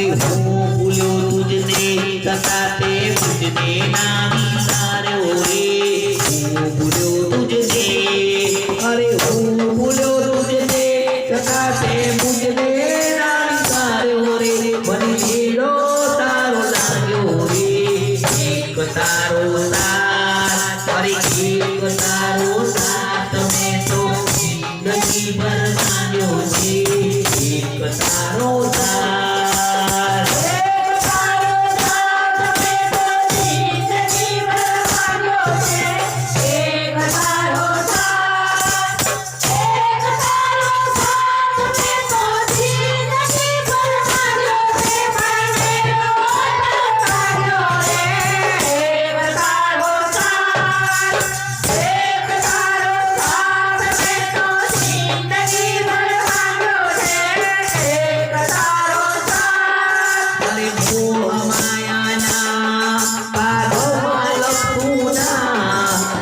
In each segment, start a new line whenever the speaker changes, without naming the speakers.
हरि ओम फूलो पूजते सताते पूजते नामी सारे ओरे। ओम फूलो पूजते हरि ओम फूलो पूजते सताते पूजते नामी सारे ओरे। मन ज़ीरो तारो लागे ओरे। एक तारो सात हरि एक तारो सात में तो ज़िंदगी भर मान्यो जी एक तारो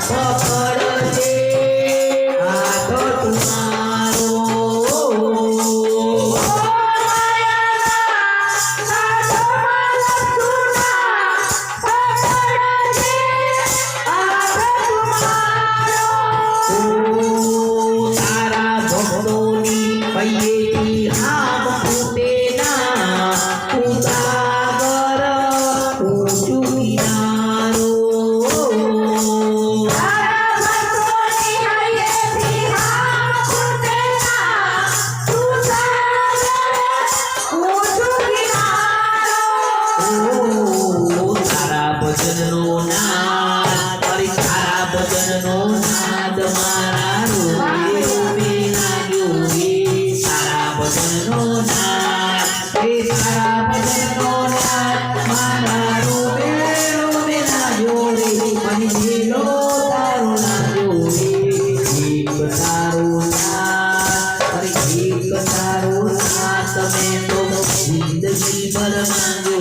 Bye. ઓ તારા ભજનનો નાદ તારા ભજનનો નાદ મારા રોવે રોવે લાગ્યો રે તારા ભજનનો નાદ એ તારા ભજનનો નાદ મારા રે રે એક તારો નાદ તમે તો જિંદગી ભર માંગ્યો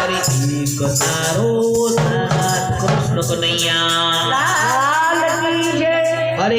તારે એક તારો કૃષ્ણ કનૈયા. અરે